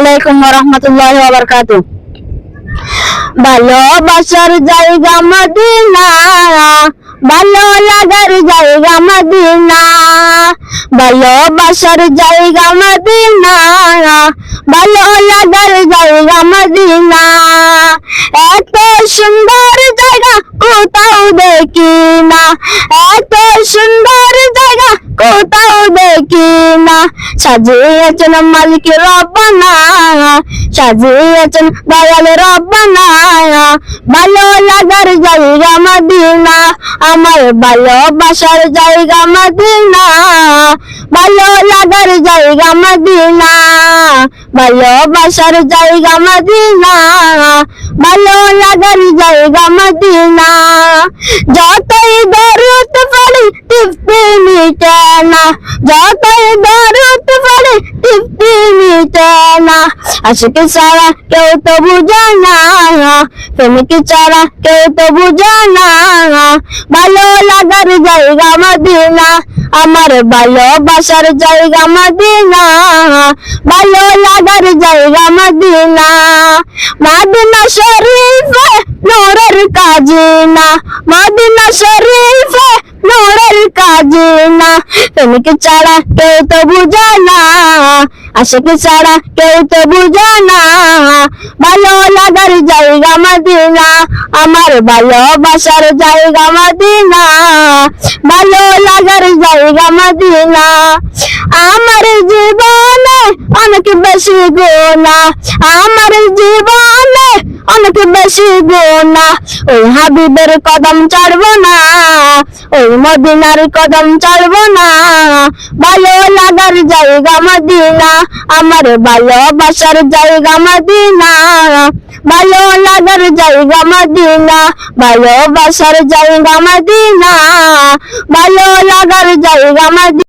আলাইকুম রহমতুল্লাহ বারকাতু ভালোবাসার জায়গা মদিনা, ভালো লাগার জায়গা মদিনা ভালোবাসার জায়গা মদিনা, ভালো লাগার জায়গা মদিনা। এত সুন্দর জায়গা কোথাও দেখি না এত সুন্দর জায়গা কোথাও দেখি না সাজিয়েছেন মালিক রব্বানা, সাজিয়েছেন দয়াল রব্বানা। ভালো লাগার জায়গা মদিনা, আমার ভালোবাসার জায়গা মদিনা। ভালো লাগার জায়গা মদিনা ভালোবাসার জায়গা মদিনা। ভালো লাগার জায়গা মদিনা। যতই দরুদ না আশিক ছাড়া কেউ তো বুঝে না প্রেমিক ছাড়া কেউ তো বুঝে না। ভালো লাগার জায়গা মদিনা, আমার ভালোবাসার জায়গা মদিনা, ভালো লাগার জায়গা মদিনা। মদিনা শরীফে নূরের কাজিনা, মদিনা শরীফে নূরের কাজিনা প্রেমিক ছাড়া কেউ তো বুঝে না। আশিক ছাড়া কেউ তো বুঝে না। ভালো লাগার জায়গা মদিনা, আমার ভালোবাসার জায়গা মদিনা। ভালো লাগার জায়গা মদিনা, আমার জীবনে অনেক বেশি গোনা আমার জীবনে অনেক বেশি গোনা ওই হাবিবের কদম ছাড়বো না। ওই মদিনার কদম ছাড়বো না। ভালো লাগার জায়গা মদিনা, আমার ভালোবাসার জায়গা মদিনা। ভালো লাগার জায়গা মদিনা ভালোবাসার জায়গা মদিনা। ভালো লাগার জায়গা মদিনা।